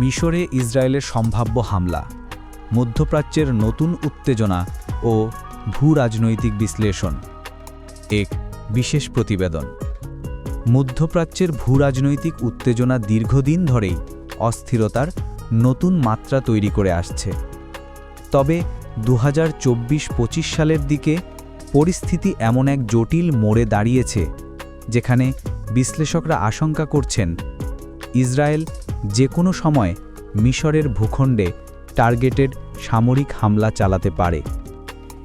মিশরে ইসরায়েলের সম্ভাব্য হামলা, মধ্যপ্রাচ্যের নতুন উত্তেজনা ও ভূ রাজনৈতিক বিশ্লেষণ। এক বিশেষ প্রতিবেদন। মধ্যপ্রাচ্যের ভূ রাজনৈতিক উত্তেজনা দীর্ঘদিন ধরেই অস্থিরতার নতুন মাত্রা তৈরি করে আসছে। তবে দু হাজার সালের দিকে পরিস্থিতি এমন এক জটিল মোড়ে দাঁড়িয়েছে, যেখানে বিশ্লেষকরা আশঙ্কা করছেন, ইসরায়েল যে কোনো সময় মিশরের ভূখণ্ডে টার্গেটেড সামরিক হামলা চালাতে পারে।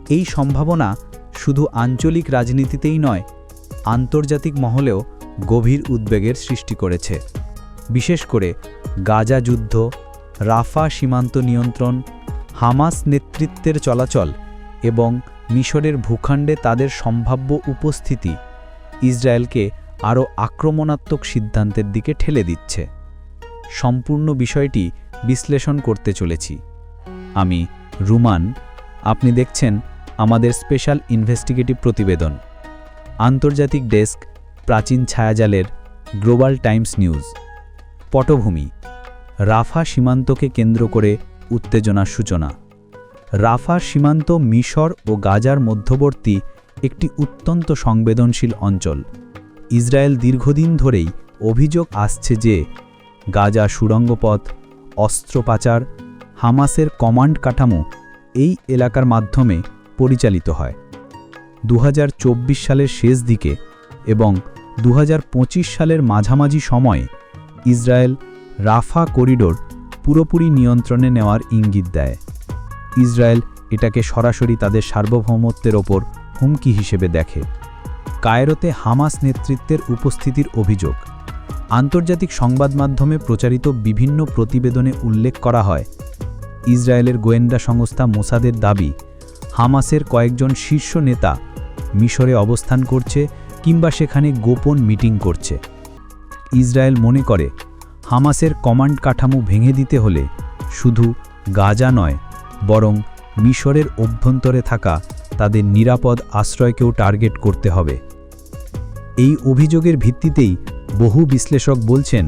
এই সম্ভাবনা শুধু আঞ্চলিক রাজনীতিতেই নয়, আন্তর্জাতিক মহলেও গভীর উদ্বেগের সৃষ্টি করেছে। বিশেষ করে গাজা যুদ্ধ, রাফা সীমান্ত নিয়ন্ত্রণ, হামাস নেতৃত্বের চলাচল এবং মিশরের ভূখণ্ডে তাদের সম্ভাব্য উপস্থিতি ইসরায়েলকে আরও আক্রমণাত্মক সিদ্ধান্তের দিকে ঠেলে দিচ্ছে। সম্পূর্ণ বিষয়টি বিশ্লেষণ করতে চলেছি। আমি রুমান, আপনি দেখছেন আমাদের স্পেশাল ইনভেস্টিগেটিভ প্রতিবেদন, আন্তর্জাতিক ডেস্ক, প্রাচীন ছায়াজালের গ্লোবাল টাইমস নিউজ। পটভূমি, রাফা সীমান্তকে কেন্দ্র করে উত্তেজনার সূচনা। রাফা সীমান্ত মিশর ও গাজার মধ্যবর্তী একটি অত্যন্ত সংবেদনশীল অঞ্চল। ইসরায়েল দীর্ঘদিন ধরেই অভিযোগ আসছে যে গাজা সুড়ঙ্গপথ, অস্ত্র পাচার, হামাসের কমান্ড কাঠামো এই এলাকার মাধ্যমে পরিচালিত হয়। দু হাজার চব্বিশ সালের শেষ দিকে এবং দু হাজার পঁচিশ সালের মাঝামাঝি সময়ে ইসরায়েল রাফা করিডোর পুরোপুরি নিয়ন্ত্রণে নেওয়ার ইঙ্গিত দেয়। ইসরায়েল এটাকে সরাসরি তাদের সার্বভৌমত্বের ওপর হুমকি হিসেবে দেখে। কায়রোতে হামাস নেতৃত্বের উপস্থিতির অভিযোগ। আন্তর্জাতিক সংবাদ মাধ্যমে প্রচারিত বিভিন্ন প্রতিবেদনে উল্লেখ করা হয়। ইসরায়েলের গোয়েন্দা সংস্থা মোসাদের দাবি, হামাসের কয়েকজন শীর্ষ নেতা মিশরে অবস্থান করছে কিংবা সেখানে গোপন মিটিং করছে। ইসরায়েল মনে করে, হামাসের কমান্ড কাঠামো ভেঙে দিতে হলে শুধু গাজা নয়, বরং মিশরের অভ্যন্তরে থাকা তাদের নিরাপদ আশ্রয়কেও টার্গেট করতে হবে। এই অভিযোগের ভিত্তিতেই বহু বিশ্লেষক বলছেন,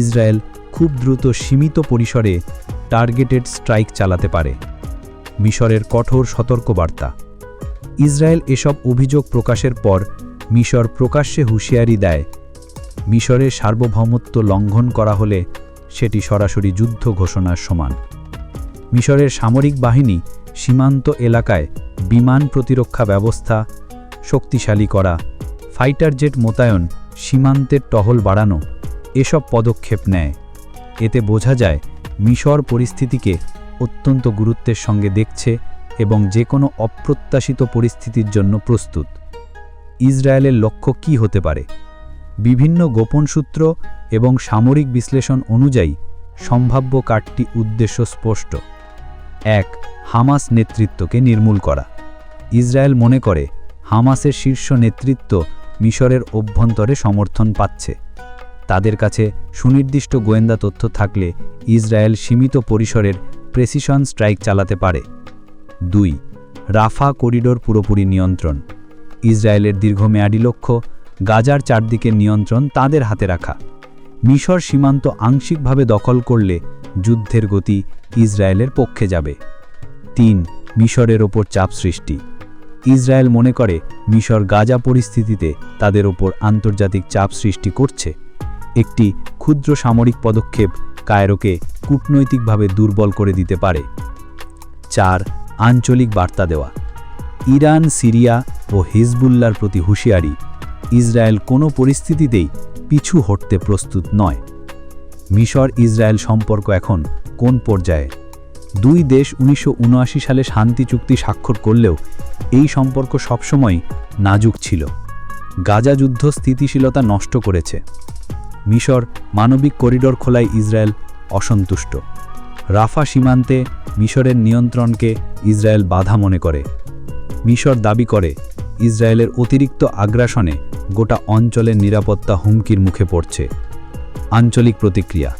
ইসরায়েল খুব দ্রুত সীমিত পরিসরে টার্গেটেড স্ট্রাইক চালাতে পারে। মিশরের কঠোর সতর্কবার্তা। ইসরায়েল এসব অভিযোগ প্রকাশের পর মিশর প্রকাশ্যে হুঁশিয়ারি দেয়, মিশরের সার্বভৌমত্ব লঙ্ঘন করা হলে সেটি সরাসরি যুদ্ধ ঘোষণার সমান। মিশরের সামরিক বাহিনী সীমান্ত এলাকায় বিমান প্রতিরক্ষা ব্যবস্থা শক্তিশালী করা, ফাইটার জেট মোতায়েন সীমান্তের টহল বাড়ানো, এসব পদক্ষেপ নেয়। এতে বোঝা যায়, মিশর পরিস্থিতিকে অত্যন্ত গুরুত্বের সঙ্গে দেখছে এবং যে কোনো অপ্রত্যাশিত পরিস্থিতির জন্য প্রস্তুত। ইসরায়েলের লক্ষ্য কি হতে পারে? বিভিন্ন গোপন সূত্র এবং সামরিক বিশ্লেষণ অনুযায়ী, সম্ভাব্য কার্ডটি উদ্দেশ্য স্পষ্ট। এক, হামাস নেতৃত্বকে নির্মূল করা। ইসরায়েল মনে করে, হামাসের শীর্ষ নেতৃত্ব মিশরের অভ্যন্তরে সমর্থন পাচ্ছে। তাদের কাছে সুনির্দিষ্ট গোয়েন্দা তথ্য থাকলে ইসরায়েল সীমিত পরিসরের প্রেসিশন স্ট্রাইক চালাতে পারে। দুই, রাফা করিডোর পুরোপুরি নিয়ন্ত্রণ। ইসরায়েলের দীর্ঘমেয়াদী লক্ষ্য, গাজার চারদিকে নিয়ন্ত্রণ তাদের হাতে রাখা। মিশর সীমান্ত আংশিকভাবে দখল করলে যুদ্ধের গতি ইসরায়েলের পক্ষে যাবে। তিন, মিশরের ওপর চাপ সৃষ্টি। ইসরায়েল মনে করে মিশর গাজা পরিস্থিতিতে তাদের ওপর আন্তর্জাতিক চাপ সৃষ্টি করছে। একটি ক্ষুদ্র সামরিক পদক্ষেপ কায়রোকে কূটনৈতিকভাবে দুর্বল করে দিতে পারে। চার, আঞ্চলিক বার্তা দেওয়া। ইরান, সিরিয়া ও হিজবুল্লার প্রতি হুঁশিয়ারি, ইসরায়েল কোনো পরিস্থিতিতেই পিছু হটতে প্রস্তুত নয়। মিশর ইসরায়েল সম্পর্ক এখন কোন পর্যায়ে? দুই দেশ উনিশশো উনআশি সালে শান্তি চুক্তি স্বাক্ষর করলেও এই সম্পর্ক সবসময় নাজুক ছিল। গাজা যুদ্ধ স্থিতিশীলতা নষ্ট করেছে। মিশর মানবিক করিডোর খোলায় ইসরায়েল অসন্তুষ্ট। রাফা সীমান্তে মিশরের নিয়ন্ত্রণকে ইসরায়েল বাধা মনে করে। মিশর দাবি করে, ইসরায়েলের অতিরিক্ত আগ্রাসনে গোটা অঞ্চলের নিরাপত্তা হুমকির মুখে পড়ছে। আঞ্চলিক প্রতিক্রিয়া,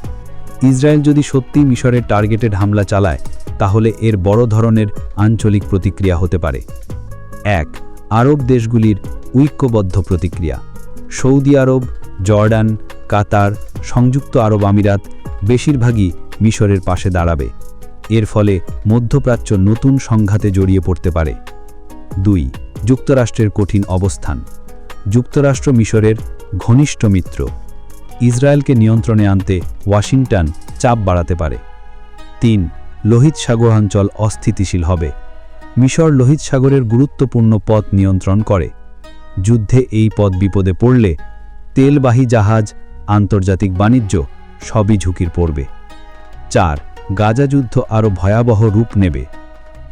ইসরায়েল যদি সত্যি মিশরের টার্গেটেড হামলা চালায় তাহলে এর বড় ধরনের আঞ্চলিক প্রতিক্রিয়া হতে পারে। এক, আরব দেশগুলির ঐক্যবদ্ধ প্রতিক্রিয়া। সৌদি আরব, জর্ডান, কাতার, সংযুক্ত আরব আমিরাত বেশিরভাগই মিশরের পাশে দাঁড়াবে। এর ফলে মধ্যপ্রাচ্য নতুন সংঘাতে জড়িয়ে পড়তে পারে। দুই, যুক্তরাষ্ট্রের কঠিন অবস্থান। যুক্তরাষ্ট্র মিশরের ঘনিষ্ঠ মিত্র। ইসরায়েলকে নিয়ন্ত্রণে আনতে ওয়াশিংটন চাপ বাড়াতে পারে। তিন লোহিত সাগরাঞ্চল অস্থিতিশীল হবে। মিশর লোহিত সাগরের গুরুত্বপূর্ণ পথ নিয়ন্ত্রণ করে। যুদ্ধে এই পথ বিপদে পড়লে তেলবাহী জাহাজ, আন্তর্জাতিক বাণিজ্য সবই ঝুঁকির পড়বে। চার, গাজা যুদ্ধ আরও ভয়াবহ রূপ নেবে।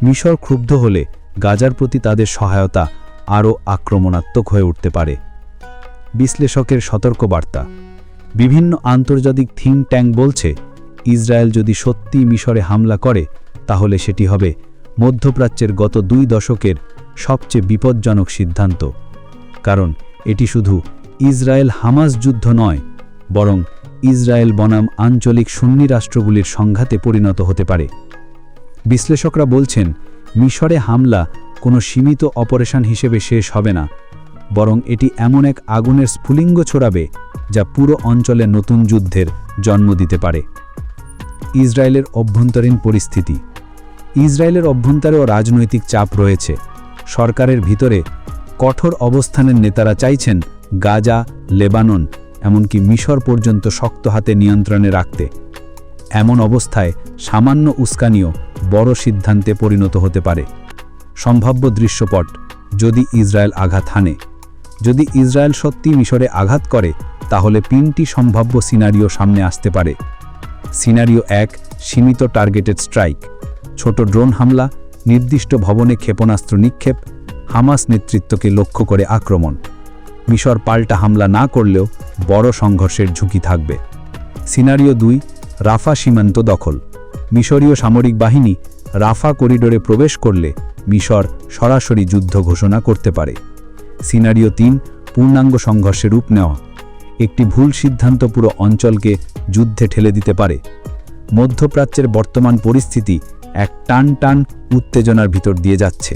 মিশর ক্ষুব্ধ হলে গাজার প্রতি তাদের সহায়তা আরও আক্রমণাত্মক হয়ে উঠতে পারে। বিশ্লেষকের সতর্কবার্তা। বিভিন্ন আন্তর্জাতিক থিঙ্ক ট্যাঙ্ক বলছে ইসরায়েল যদি সত্যি মিশরে হামলা করে, তাহলে সেটি হবে মধ্যপ্রাচ্যের গত দুই দশকের সবচেয়ে বিপজ্জনক সিদ্ধান্ত। কারণ এটি শুধু ইসরায়েল হামাস যুদ্ধ নয়, বরং ইসরায়েল বনাম আঞ্চলিক সুন্নি রাষ্ট্রগুলির সংঘাতে পরিণত হতে পারে। বিশ্লেষকরা বলছেন, মিশরে হামলা কোনো সীমিত অপারেশন হিসেবে শেষ হবে না, বরং এটি এমন এক আগুনের স্ফুলিঙ্গ ছড়াবে যা পুরো অঞ্চলে নতুন যুদ্ধের জন্ম দিতে পারে। ইসরায়েলের অভ্যন্তরীণ পরিস্থিতি। ইসরায়েলের অভ্যন্তরেও রাজনৈতিক চাপ রয়েছে। সরকারের ভিতরে কঠোর অবস্থানের নেতারা চাইছেন গাজা, লেবানন, এমনকি মিশর পর্যন্ত শক্ত হাতে নিয়ন্ত্রণে রাখতে। এমন অবস্থায় সামান্য উস্কানিও বড় সিদ্ধান্তে পরিণত হতে পারে। সম্ভাব্য দৃশ্যপট, যদি ইসরায়েল আঘাত হানে। যদি ইসরায়েল সত্যি মিশরে আঘাত করে, তাহলে তিনটি সম্ভাব্য সিনারিও সামনে আসতে পারে। সিনারিও এক, সীমিত টার্গেটেড স্ট্রাইক, ছোট ড্রোন হামলা, নির্দিষ্ট ভবনে ক্ষেপণাস্ত্র নিক্ষেপ, হামাস নেতৃত্বকে লক্ষ্য করে আক্রমণ। মিশর পাল্টা হামলা না করলেও বড় সংঘর্ষের ঝুঁকি থাকবে। সিনারিও দুই, রাফা সীমান্ত দখল। মিশরীয় সামরিক বাহিনী রাফা করিডোরে প্রবেশ করলে মিশর সরাসরি যুদ্ধ ঘোষণা করতে পারে। সিনারিও তিন, পূর্ণাঙ্গ সংঘর্ষে রূপ নেওয়া। একটি ভুল সিদ্ধান্ত পুরো অঞ্চলকে যুদ্ধে ঠেলে দিতে পারে। মধ্যপ্রাচ্যের বর্তমান পরিস্থিতি এক টান টান উত্তেজনার ভিতর দিয়ে যাচ্ছে।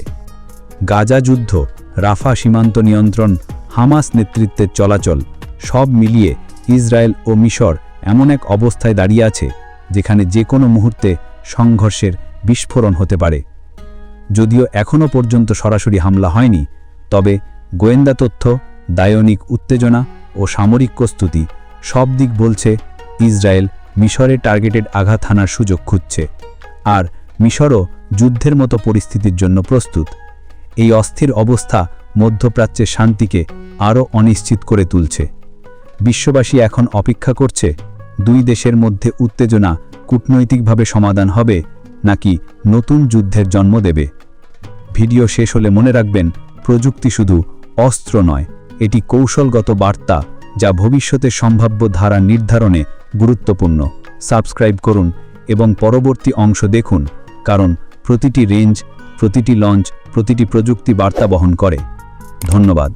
গাজা যুদ্ধ, রাফা সীমান্ত নিয়ন্ত্রণ, হামাস নেতৃত্বের চলাচল, সব মিলিয়ে ইসরায়েল ও মিশর এমন এক অবস্থায় দাঁড়িয়ে আছে, যেখানে যে কোনো মুহূর্তে সংঘর্ষের বিস্ফোরণ হতে পারে। যদিও এখনও পর্যন্ত সরাসরি হামলা হয়নি, তবে গোয়েন্দা তথ্য, দায়নিক উত্তেজনা ও সামরিক প্রস্তুতি সব দিক বলছে ইসরায়েল মিশরে টার্গেটেড আঘাত হানার সুযোগ খুঁজছে। আর মিশরও যুদ্ধের মতো পরিস্থিতির জন্য প্রস্তুত। এই অস্থির অবস্থা মধ্যপ্রাচ্যের শান্তিকে আরও অনিশ্চিত করে তুলছে। বিশ্ববাসী এখন অপেক্ষা করছে, দুই দেশের মধ্যে উত্তেজনা কূটনৈতিকভাবে সমাধান হবে নাকি নতুন যুদ্ধের জন্ম দেবে। ভিডিও শেষ হলে মনে রাখবেন, প্রযুক্তি শুধু অস্ত্র নয়, এটি কৌশলগত বার্তা যা ভবিষ্যতে সম্ভাব্য ধারা নির্ধারণে গুরুত্বপূর্ণ। সাবস্ক্রাইব করুন এবং পরবর্তী অংশ দেখুন, কারণ প্রতিটি রেঞ্জ, প্রতিটি লঞ্চ, প্রতিটি প্রযুক্তি বার্তা বহন করে। ধন্যবাদ।